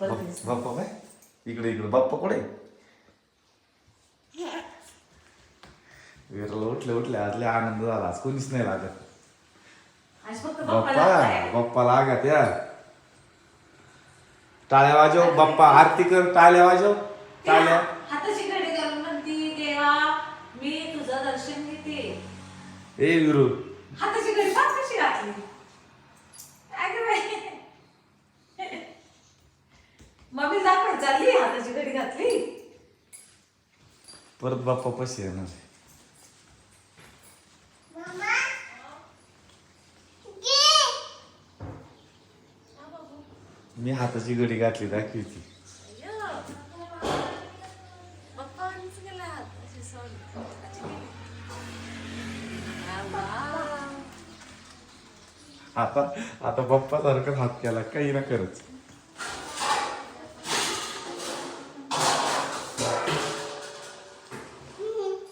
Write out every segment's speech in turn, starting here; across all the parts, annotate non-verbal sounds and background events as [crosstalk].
बाप्पा काय इकडे इकडे. बाप्पा कुठे? विरला उठले उठले आज लय आनंद झाला. आज कोणीच नाही लागत. बाप्पा बाप्पा लागत या. टाळ्या वाजव बाप्पा. आरती कर टाळ्या वाजव. टाळ्या. ए विरू. हाताची घडी पाच कशी घातली अगं बाई मम्मी चालली हाताची घडी घातली. परत बाप्पा पशी येणार मी हाताची घडी घातली दाखवी ती. आता आता बाप्पा सारखं हात केला काही ना करच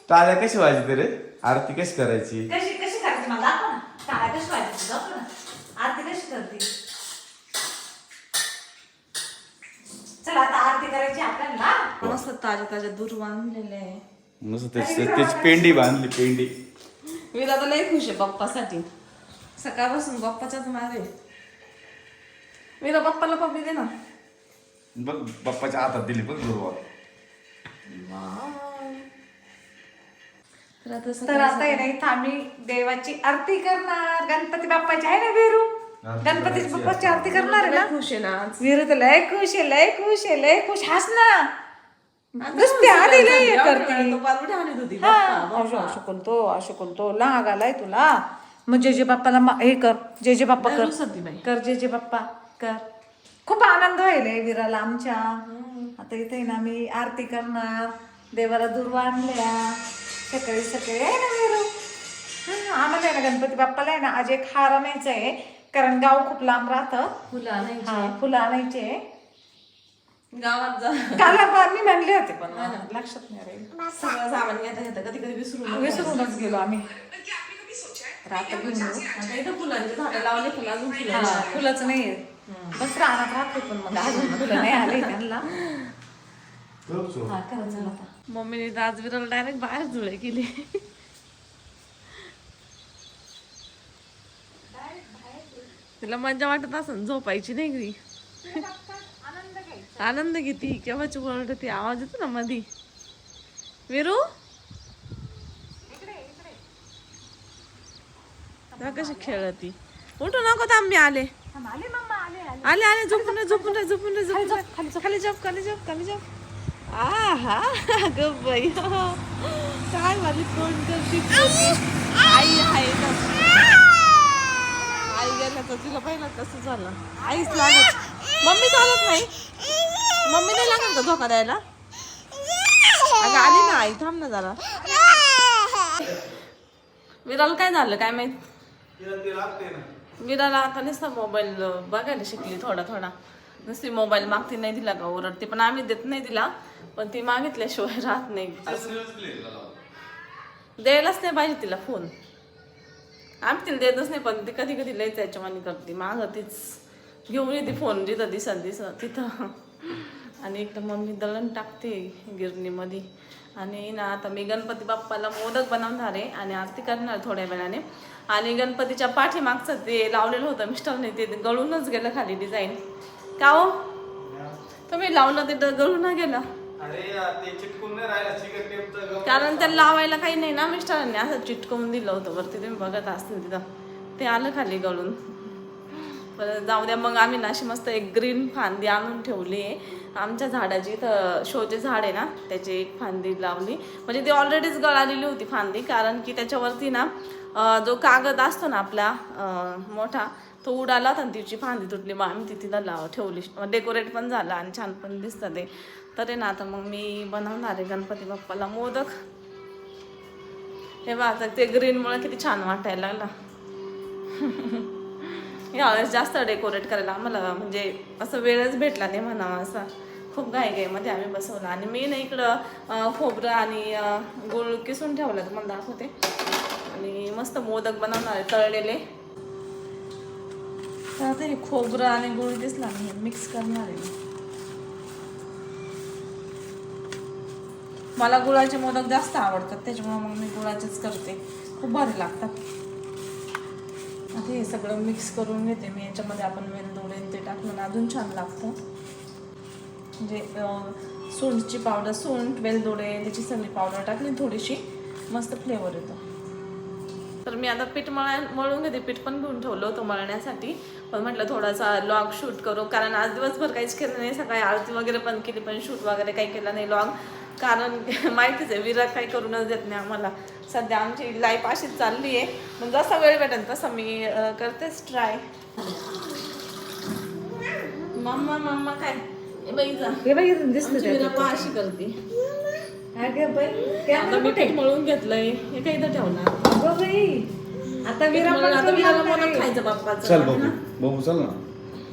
टाळ्या कशी वाजते रे? आरती कशी करायची? कशी कशी करायची मला दाखव ना. टाळ्या कशी वाजायची दाखव ना. आरती कशी करते? चला आता आरती करायची आपल्याला. मस्त ताज्या ताज्या दूर बांधलेले आहे. मस्त त्याची त्याची पेंडी बांधली पेंडी. विला तर लय खुश आहे बाप्पासाठी. सकाळपासून बाप्पाच्याच मारे विला बाप्पाला पप्पी दे ना. बघ बाप्पाच्या हातात दिली बघ दुर्वा. तर आता आहे ना इथं आम्ही देवाची आरती करणार. गणपती बाप्पाची आहे ना वेरू? गणपती बाप्पाची आरती करणार आहे ना? खुश आहे ना. विरू तर लय खुश आहे लय खुश आहे लय खुश. हास ना. नुसते आधी लय हे करते. हा, असं करतो असं करतो. लाग आलाय तुला. मग जे जे बाप्पाला मा- हे कर जे जे बाप्पा कर. कर जे जे बाप्पा कर. खूप आनंद व्हायलाय विराला आमच्या. आता इथे ना आम्ही आरती करणार. देवाला दूर आणल्या सकाळी सकाळी आहे ना विरू? हं, आम्हाला आहे ना गणपती बाप्पाला आहे ना आज एक हार आणायचं आहे. कारण गाव खूप लांब राहतं. फुलं आणायची. हा फुलं आणायचे गावात जा. काल आपण- मी म्हणले होते पण लक्षात नाही राहील सगळं सामान घेता घेता कधी कधी विसरून विसरूनच गेलो आम्ही. रात्र घेऊन येऊ. आता इथं फुलांची झाडं लावले फुलं अजून फुलं हा, फुलाचं नाही बस रानात राहते पण मग अजून फुलं नाही आले त्यांना. हा करा चला आता. मम्मीने विराला डायरेक्ट बाहेर जुळे केली. तिला मजा वाटत असन झोपायची नाही घरी. आनंद घेती केव्हाची ओरडते आवाज येतो ना मधी. विरू? कशी खेळती? उठू नको मी आले. आले आले झोपून झोपून झोपून खाली झोप खाली झोप खाली झोप. आहा ग बाई. काय माझी कोण करती आई आहे ना. आई गेल्या तर तिला पहिला कसं झालं. आईच लागत. मम्मी चालत नाही. मम्मी नाही लागत का धोका द्यायला? अगं आली ना आई. थांब ना जरा. विराला काय झालं? काय माहीत? विराला आता नुसता मोबाईल बघायला शिकली थोडा थोडा. नुसती मोबाईल मागते नाही दिला का? ओरडते. पण आम्ही देत नाही दिला. पण ती मागितल्याशिवाय राहत नाही. द्यायलाच नाही पाहिजे तिला फोन आम्ही तिला देतच नाही पण ती कधी कधी लय त्याच्यावानी करते. माग तीच घेऊन येते फोन जिथं दिसत दिसत तिथं. आणि एक तर मम्मी दळण टाकते गिरणीमध्ये. आणि ना आता मी गणपती बाप्पाला मोदक बनवणार आहे आणि आरती करणार थोड्या वेळाने. आणि गणपतीच्या पाठीमागचं ते लावलेलं होतं मिस्टरने ते गळूनच गेलं खाली डिझाईन का हो? तुम्ही लावलं ते ड- गळून ना गेलं. अरे ते चिटकून नाही राहिला चिकट टेपचं कारण त्याला लावायला काही नाही ना मिस्टरांनी. असं चिटकवून दिलं होतं वरती. तुम्ही बघत असतील तिथं. ते आलं खाली गळून. बरं जाऊ द्या मग आम्ही ना अशी मस्त एक ग्रीन फांदी आणून ठेवली. आहे आमच्या झाडाची इथं शोचे झाड आहे ना त्याची एक फांदी लावली. म्हणजे ती ऑलरेडीच गळालेली होती फांदी कारण की त्याच्यावरती ना जो कागद असतो ना आपला मोठा तो उडाला होता आणि तिची फांदी तुटली. मग आम्ही ती तिला लाव ठेवली. डेकोरेट पण झालं आणि छान पण दिसतं ते. तर आहे ना आता मग मी बनवणार आहे गणपती बाप्पाला मोदक. हे बघा आता ते ग्रीनमुळे किती छान वाटायला लागला. [laughs] यावेळेस जास्त डेकोरेट करायला आम्हाला म्हणजे असं वेळच भेटला नाही म्हणावा असा. खूप घाई घाईमध्ये आम्ही बसवलं. आणि मी ना इकडं खोबरं आणि गुळ किसून ठेवलं तुम्हाला दाखवते. आणि मस्त मोदक बनवणार आहे तळलेले. तर आता हे खोबरं आणि गुळ दिसला मी मिक्स करणार आहे मला गुळाचे मोदक जास्त आवडतात त्याच्यामुळे मग मी गुळाचेच करते खूप भारी लागतात आता हे सगळं मिक्स करून घेते मी याच्यामध्ये आपण वेलदोडेन ते टाकलं ना अजून छान लागतं म्हणजे सुंठची पावडर सुंठ वेलदोडे त्याची सगळी पावडर टाकली थोडीशी मस्त फ्लेवर येतो तर मी आता पीठ मळा मळून घेते. पीठ पण घेऊन ठेवलं होतं मळण्यासाठी. पण म्हटलं थोडासा लॉग शूट करू. कारण आज दिवसभर काहीच केलं नाही. सकाळी आरती वगैरे पण केली पण शूट वगैरे काही केलं नाही लॉग कारण [laughs] माहितीच आहे विराट काही करूनच देत नाही आम्हाला. सध्या आमची लाईफ अशीच चालली आहे. पण जसा वेळ भेटेल तसा मी करतेच ट्राय मम्मा मम्मा काय? हे बाई दिसलं विरा अशी करते. अगं बाई आता कॅमेरा मी कुठे? पीठ मळून घेतलंय. हे काय इथं ठेवणार अगं बाई आता पीठ विरा मळून आता खायचं बाप्पाचं. चल बाबू बाबू चल ना.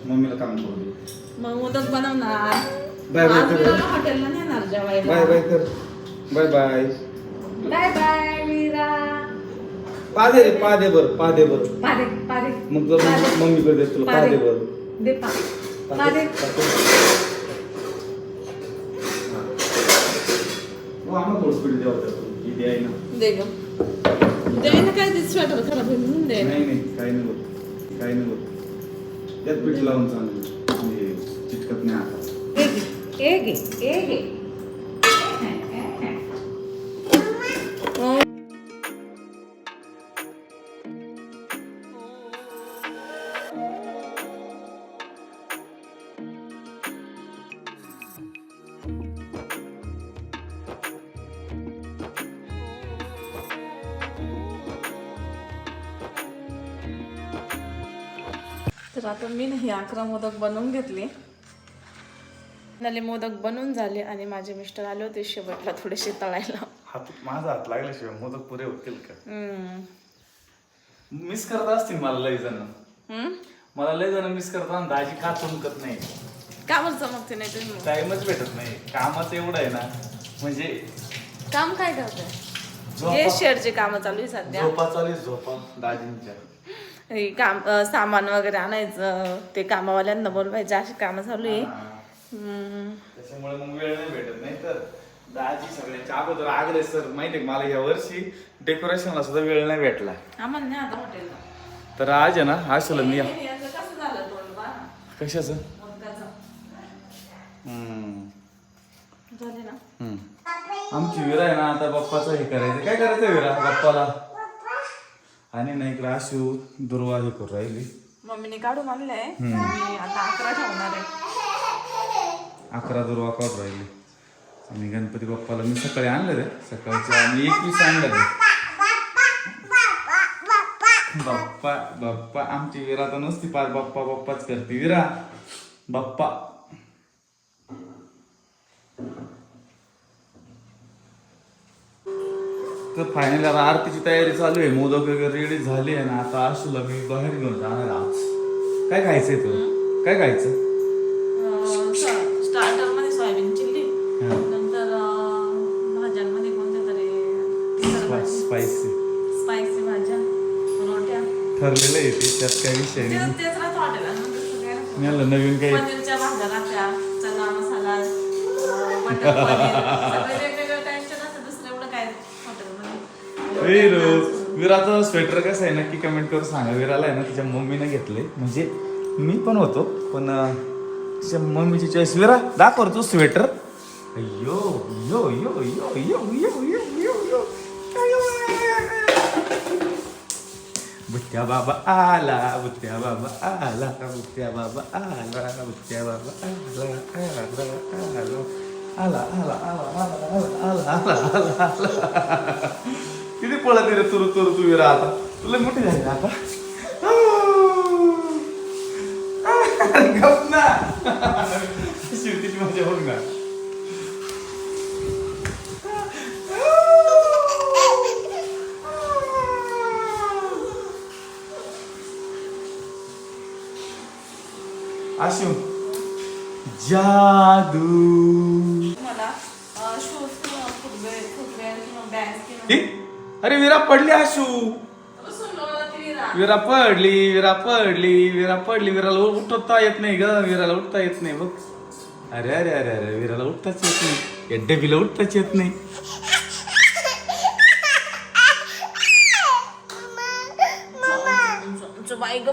मम्मीला काम करू दे. मग मोदक बनवणार. बाय बाय आज कर. विराला हॉटेलला नेणार जेवायला. बाय बाय कर. Bye bye. Bye bye Vira. पादे रे पादे बर पादे बर पारे पारे मग जर मम्मीकडे दे तुला पादे. बर दे पा पारे आम्हाला थोडं पीठ द्यावं त्यातून. किती आहे ना दे ग दे ना काय ते स्वेटर खराब होईल म्हणून दे नाही नाही काही नाही होत काही नाही होत त्यात पीठ लावून चांगलं म्हणजे चिटकत नाही आता ए घे ए घे ए घे अकरा मोदक बनवून घेतले. नले मोदक बनवून झाले आणि माझे मिस्टर आले होते शेवटला थोडेसे तळायला. हात माझा हात लागल्याशिवाय मोदक पुरे होतील का. मिस करत असतील मला लय जण. हम्म? मला लय जण मिस करतात दाजी का चमकत नाही? का बरं चमकते नाही तुम्ही. टाइमच भेटत नाही. कामाचं एवढं आहे ना म्हणजे काम काय करताय? झोपा. हे शेडचे काम चालू आहे सध्या. झोपा चालू झोपा. दाजींच्या. काम सामान वगैरे आणायचं ते कामावाल्यांना बोलवायचे अशी कामं चालू आहे. त्याच्यामुळे मग वेळ नाही भेटत नाही तर दाजी सगळ्यांच्या अगोदर आगले सर माहितीये मला या वर्षी डेकोरेशनला सुद्धा वेळ नाही भेटला. आम्हाला नाही आता हॉटेलला तर आज आहे ना मी झालं तोंड बा? कशाचं. आमची विरा आहे ना आता बाप्पाचं हे करायचं. काय करायचं विरा बाप्पाला? आणि ना इकडे आशू दुर्वा हे करू राहिली. मम्मीने काढून आणलंय. मी आता अकरा ठेवणार आहे. अकरा दुर्वा काढून राहिली. आणि गणपती बाप्पाला मी सकाळी आणलं रे. सकाळचं आणि एकवीस आणलं रे. बाप्पा बाप्पा आमची विरा तर नसती पाच बाप्पा बाप्पाच करते. विरा बाप्पा. तर फायनल आता आरतीची तयारी चालू आहे. मोदक वगैरे रेडी झाली आहे ना आता आशूला मी बाहेर घेऊन जाणार आज. काय खायचंय तू? काय खायचं? स्टार्टरमध्ये सोयाबीन चिल्ली हा. नंतर अं, भाज्यांमध्ये कोणत्या तरी तिखट भाजी. स्पायसी. स्पायसी भाज्या रोट्या. ठरलेलं आहे ते त्यात काही विषय नाही. तेच तेच राहतं हॉटेलात नंतर सगळ्या मी आलं नवीन काही पनीरच्या भाज्या राहत्या चना मसाला अं, मटर पनीर सगळे वेगवेगळं विरू विराचं स्वेटर कसं आहे नक्की कमेंट करून सांगा विराला आहे ना तिच्या मम्मीने घेतले म्हणजे मी पण होतो पण तिच्या मम्मीची चॉईस विरा दाखव तू स्वेटर अय्यो यो यो यो यो यो यो यो यो बुत्या बाबा आला बुत्या बाबा आला बुत्या बाबा आला बुत्या बाबा आला आला आला आला आला आला आला आला आला आला पळत रे तुरु तुरु तू विरा आता तुला मोठी झाली ना आता गप ना शिवतीची मजा बघ ना आशू जादू मला शूज किंवा फुटवेअर फुटवेअर किंवा बॅग किंवा ए, अरे विरा पडली आशू. विरा पडली विरा पडली विरा पडली. विराला उठवता येत नाही ग विराला उठता येत नाही बघ. अरे अरे अरे अरे विराला उठताच येत नाही. एड्डे बिला उठताच येत नाही.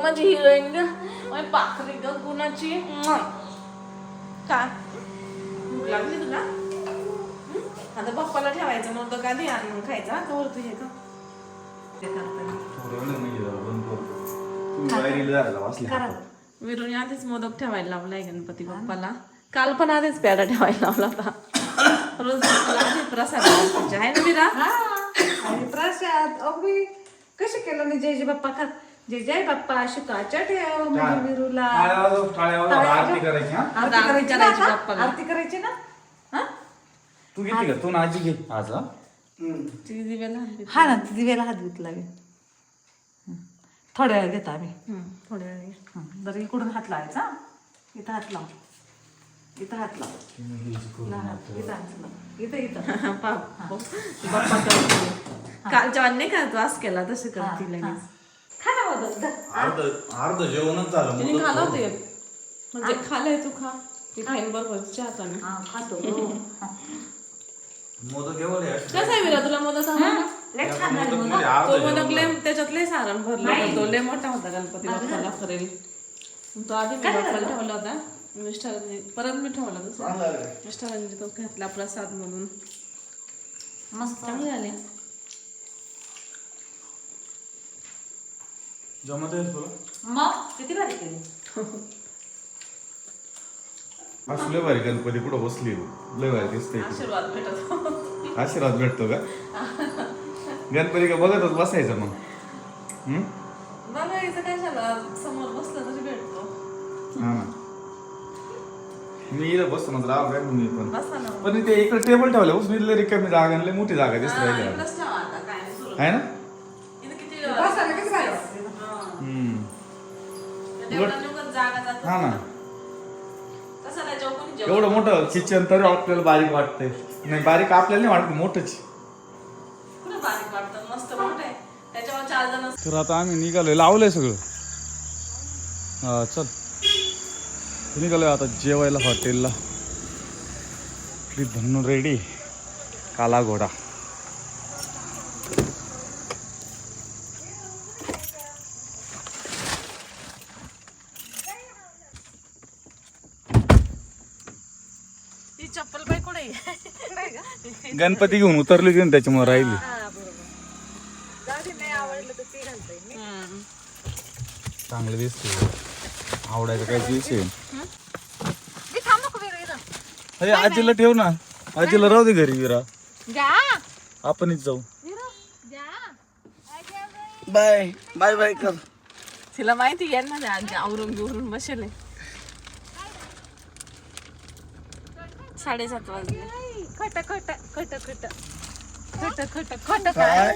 माझी हिरोईन ग. कुणाची? काय लागली तुला? आता पप्पाला ठेवायचं नव्हतं का ध्यान मग खायचं. आता वरती हे का? ते करताना. करा. विरुने आधीच मोदक ठेवायला लावलाय गणपती बाप्पाला. काल पण आधीच प्याडा ठेवायला लावला होता. रोज बाप्पाला आधी प्रसाद लावायचे. आहे ना हा. आणि प्रसाद अगदी. कसे केलं मी जय जय बाप्पा खा जय जय बाप्पा शुकाच्या ठेव माझ्या विरूला. आरती करायची हा? आरती आरती करायची ना करायची आता? बाप्पाला. आरती करायची ना? तू घेते का? तू ना आजी घे आज हा? ती दिव्याला हलवी. हा ना ती दिवेला हात घेतला मी हं. थोड्या वेळ घेतो आम्ही. हं, थोड्या वेळ हं. बरं इकडून हात लावायचा. हं? इथं हात लाव. इथं हात लाव. लहान. इथं हात लाव. इथं इथं. [laughs] बाप्पा करतो. कालच्या वाट नाही का? तू आज केला तसे करते लगेच. खा ना मोदक धर. अर्ध अर्ध जेवणच झालं तिने खाला. होते म्हणजे तू खा. ती बरोबर चहाताने हा, खातो. हो. मोदक एवढे. कसं आहे विरा तुला मोदक सांग ना? लय छान झाले मोदक. मोदकमध्ये अर्ध तो मोदक लय त्याच्यात लय सारण भरलं होतं. तो लय मोठा होता गणपती बाप्पाला करेल तो आधी मी बाप्पाला ठेवला होता. मिस्टरांनी परत मी ठेवला दुसरा. मिस्टरांनी तो घातला प्रसाद म्हणून. मस्त. चांगले आले जमत आहे तुला? मग? किती भारी केली [laughs] असं लय भारी गणपती कुठं बसली लय भारी दिसते आशीर्वाद भेटत. आशीर्वाद भेटतो का? गणपती का बघतच बसायचं मग? हम्म? बघायचं कशाला? समोर बसलं तरी भेटतो. हा ना. मी इथं बसतो ना राव काय मी पण? बसा पण ते इकडे टेबल ठेवलं बसून इथलं रिकामी जागा आणि लय मोठी जागा दिसत हा, राहिली आहे ना. हा. हा ना. एवढं मोठं किचन तरी आपल्याला बारीक वाटतंय. नाही बारीक आपल्याला नाही वाटत मोठंच. कुठं बारीक वाटतं? मस्त मोठं आहे. त्याच्यावर चार जण तर आता आम्ही निघालोय लावलंय सगळं. हा चल. निघालोय आता जेवायला हॉटेलला. रेडी. काला घोडा. चप्पल बाई कुठे गणपती घेऊन उतरली की त्याच्यामुळे राहिली. चांगलं दिसते आवडायचं काय विषय आजीला ठेव ना. आजीला राहू दे घरी विरा. जा आपणच जाऊ. विरू, जा बाय. बाय बाय कर तिला माहिती आहे ना आजी आवरून बिवरून बसेल साडेसात वाजले. खोट खोट खोट खोट. खोट खोट खोट. काय?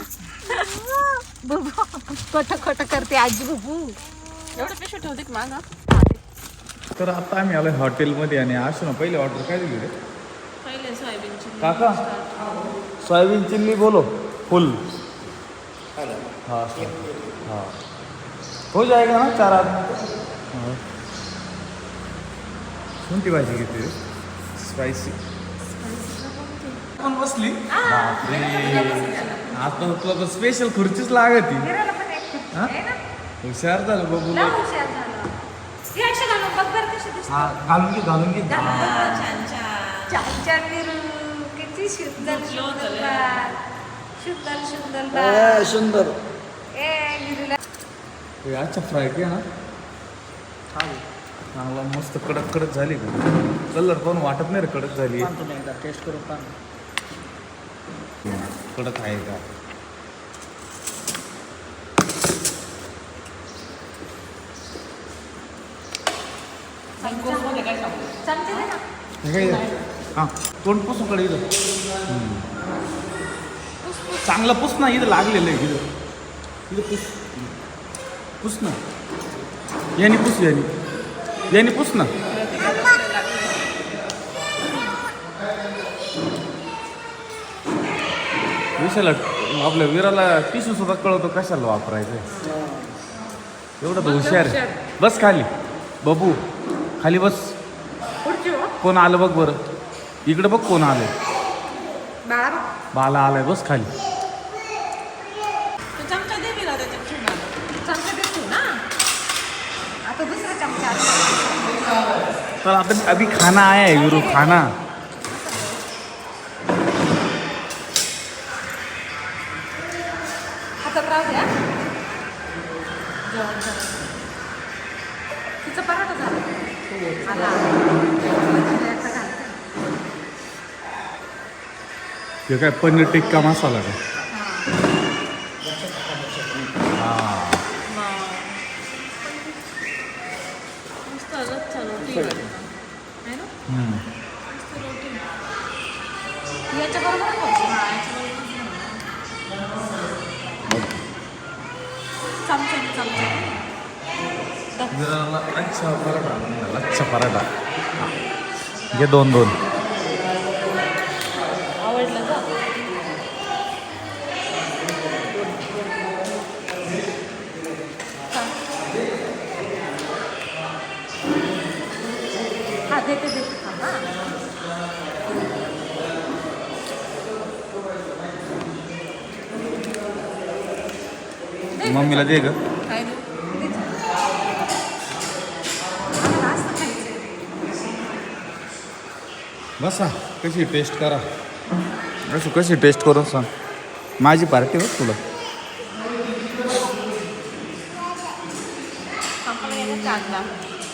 बुबू खोट खोट करते आजी बुबू. एवढं पिशवी ठेवते का मागा. तर आता आम्ही आलोय हॉटेलमध्ये आणि आशू ना पहिले ऑर्डर काय दिली रे? पहिले सोयाबीनची काका? सोयाबीन चिल्ली बोलो. फुल. हाँ हाँ. हो जाएगा ना चार आदमी को हाँ. कोणती भाजी घेते रे? स्पायसी पण बसली बापरे आता तुला तर स्पेशल खुर्चीच लागती. पण हा? हुशार झालं बघू घालून बघ बरं कशी दिसते. हा घालून घे घालून घे. किती सुंदर हे अच्छा फ्राय किया ना? चांगला मस्त कडक कडक झाली का? कलर पण वाटत नाही रे कडक झाली. टेस्ट करू का कडक आहे का? मध्ये काय सांगू चमचे दे ना. हे काय हां तोंड पुसून कडे इथं. हम्म. चांगलं पुस ना इथं लागलेलं आहे इथं. इथं पुस. पुस ना. याने पुस याने. याने पुस ना. विषयाला आपल्या वीराला टिशू सुद्धा कळवतो कशाला वापरायचं एवढं तर हुशार आहे. बस खाली. बबू खाली बस. हो. कोण आलं बघ बरं. इकडे बघ कोण आलंय. बाळा. बाला आलाय बस खाली तू चमचा दे विरा त्याच्यात ठेवून चमचे देतो ना तो अभी अभी खाना आया है वीरू खाना. हे काय पनीर टिक्का मसाला का? अच्छा पराठा अच्छा पराठा. घे दोन दोन. आवडलं का? हा. देते देते. मम्मीला दे ग. बसा कशी टेस्ट करा. असं कशी टेस्ट करून सांग. माझी पार्टी बघ तुला.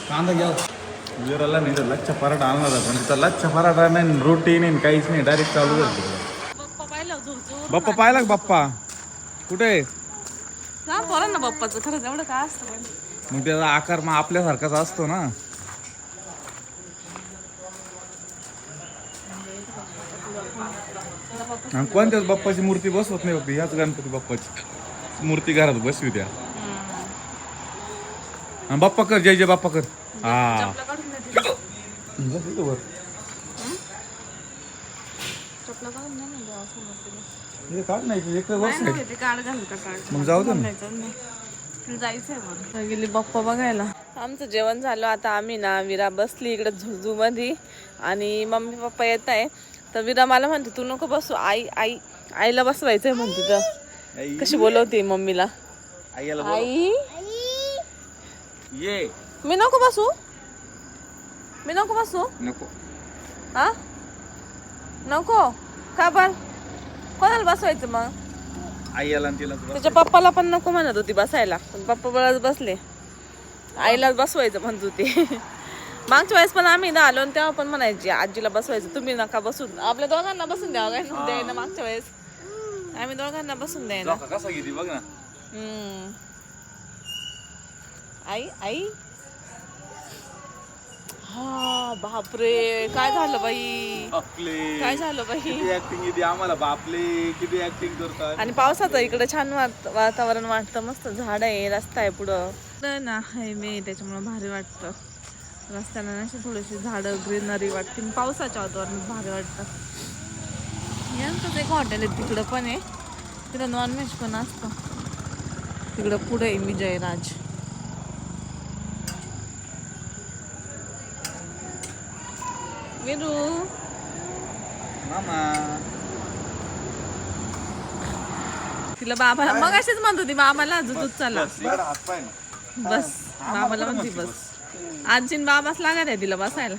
कांदा घ्या विराला नाही तर लच्छा पराठा आणला होता पण तिथं लच्छा पराठा नाही रोटी नाही काहीच नाही डायरेक्ट चालू झालं बाप्पा पाहिलं बाप्पा पाहिला का बाप्पा? कुठे? आहे? ना बोला ना बाप्पाचं खरंच एवढं काय असतं मग त्याचा आकार मग आपल्यासारखाच असतो ना. आणि कोणत्याच बाप्पाची मूर्ती बसवत नाही बाप्पा ह्याच गणपती बाप्पाची. मूर्ती घरात बसवी त्या. आणि बाप्पा कर जय जय बाप्पा कर. हा. बस इथं वर. हे काढ नाही ते मग जाऊ दे ना. जायचं गेली बाप्पा बघायला आमचं जेवण झालं आता आम्ही ना विरा बसली इकडे झुझू मध्ये आणि मम्मी पप्पा येत आहे. तर विरा मला म्हणते तू नको बसू आई आई आईला बसवायचंय म्हणते तर. कशी बोलवते मम्मीला. आई. ये. मी नको बसू. मी नको बसू. नको. हा? नको? का पण कोणाला बसवायचं मग? आई आला आणि तिला त्याच्या पप्पाला पण नको म्हणत होती बसायला. पण पप्पा बळच बसले. आईलाच बसवायचं म्हणत होती. [laughs] मागच्या वेळेस पण आम्ही ना आलो आणि तेव्हा पण म्हणायची आजीला बसवायचं तुम्ही नका बसून. आपल्या दोघांना बसून द्यावं काय? द्यायला मागच्या वेळेस. आम्ही दोघांना बसून द्यायला. कसा किती बघ ना. आई आई. हा बापरे. काय झालं बाई? आपले काय झालं बाई? किती ऍक्टिंग किती आम्हाला बापले. किती ऍक्टिंग करतात. आणि पावसाचं इकडे छान वातावरण वाटतं. मस्त झाड आहे रस्ता आहे पुढं. तर ना हायवे त्याच्यामुळे भारी वाटतं. रस्त्याला ना अशी थोडीशी झाडं ग्रीनरी वाटते पावसाच्या वातावरणात भारी वाटतं. यांचंच एक हॉटेल आहे तिकडं पण आहे. तिकडं नॉनव्हेज पण असतं. तिकडं पुढे आहे विजयराज विरू मामा. तिला बाबाला मग अशीच म्हणत होती बाबाला दूध चला हात पाय ना बस बाबाला म्हणते बस. आजीन बाबाच लागत आहे तिला बसायला.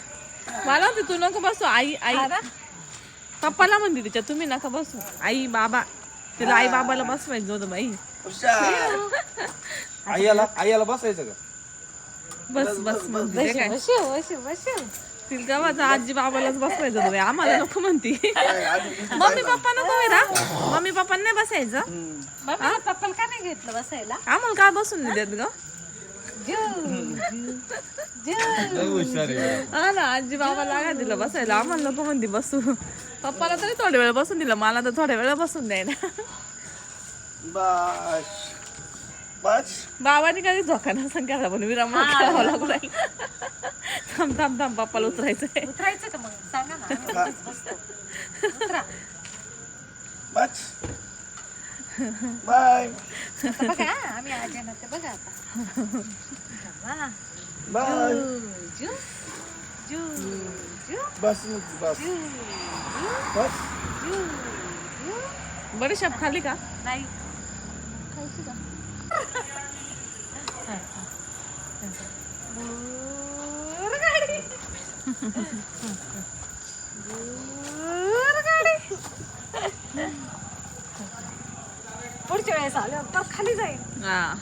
मला म्हणते तू नको बसू आई आई. पप्पाला म्हणते तिच्या तुम्ही नका बसू. आई बाबा. तिला आई बाबाला बसवायचं होतं बाई. आई आला आई आला बसायचं का? बस बस म्हणते ते काय बसव बसव बसव तिला गावाचा आजी बाबालाच बसवायचं होतं बाई. आम्हाला नको म्हणती. [laughs] मम्मी पप्पा नको बेटा मम्मी पप्पांना नाही बसायचं. पप्पाला का नाही घेतलं बसायला? आम्हाला काय बसून नाही देत ग? आहे हा ना आजी बाबा लागा दिलं बसायला. आम्हाला नको म्हणते बसू. पप्पाला तरी थोड्या वेळ बसून दिलं मला तर थोड्या वेळ बसून द्याय ना. बस. बस. बाबाने कधी झोका नसेल केला पण विराम खेळावं लागू राहील थांब थांब थांब पप्पाला उतरायचंय. उतरायचं का मग? सांगा ना. बस. बाय. आता बघा आम्ही आज्यानं ते बघा आता. बाय. जू जू जू बस बस. बस. बडीशाप खाली का? नाही. पुढच्या वेळेस आल्यावर तर खाली जाईल. हा.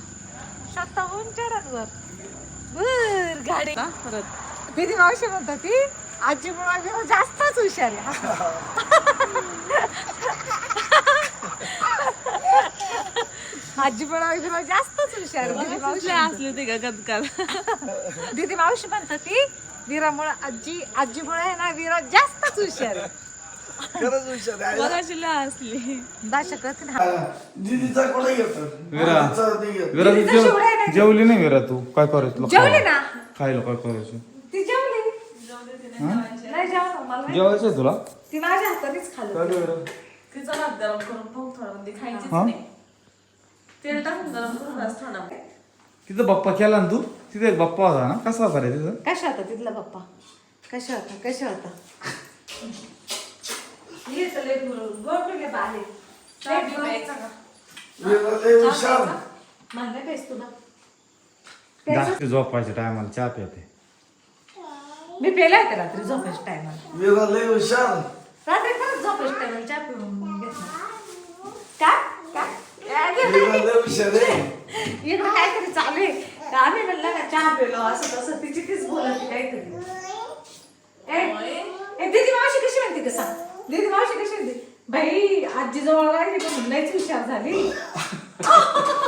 स्वतःहून बर गाडी. का? परत. दीदी मावशी म्हणतात ती आजी मुळे जास्तच हुशार आहे. आजी मुळे जास्तच हुशार. दीदी मावशी कुठले असले ते गगनकार दीदी मावशी म्हणतात ती वीरामुळे आजी आजीमुळे आहे ना वीरा जास्तच हुशार आहे. खरंच हुशार आहे. दीदीचा कोणा घेतो? विरा. तू जेव- आहे? जेवली नाही विरा तू? काय करायचं? जेवली खायला? ना. खायला काय करायचं? ती जेवली. नाही जेवण मला नाही. जेवायचं तुला? ती माझ्या हातानेच खाल्लं. काय रे विरा? तिचा भात गरम करून पाहू थोडं म्हणजे खायचीच हा? नाही. तेल टाकून गरम करून रस थोडा तिथं बाप्पा केला ना तू? तिथे एक बाप्पा होता ना? कसा होता रे तिथं? कशा होता तिथला पप्पा कशा होता? कशा होता? ये तर लय गोड- गोड पिले बाले. लय गोड. विरा लय हुशार. म्हणलं काहीच तुला जास्त झोपायच्या टायमाला चहा पिते. मी पेला होते रात्री झोपायच्या टायमाला? विरा लय हुशार. रात्री परत झोपायच्या टायमाला चहा पिऊन घेतला? काय काय विरा लय हुशार आहे. इकडं काहीतरी चालू आहे. आम्ही म्हणलं का चहा पेलो असं तसं तिची तीच बोलत काहीतरी. ए ए, दीदी मावशी कशी म्हणते का सांग? दीदी मावशी कशी म्हणते बाई आजी जवळ राहिली पण लयच हुशार झाली. [laughs]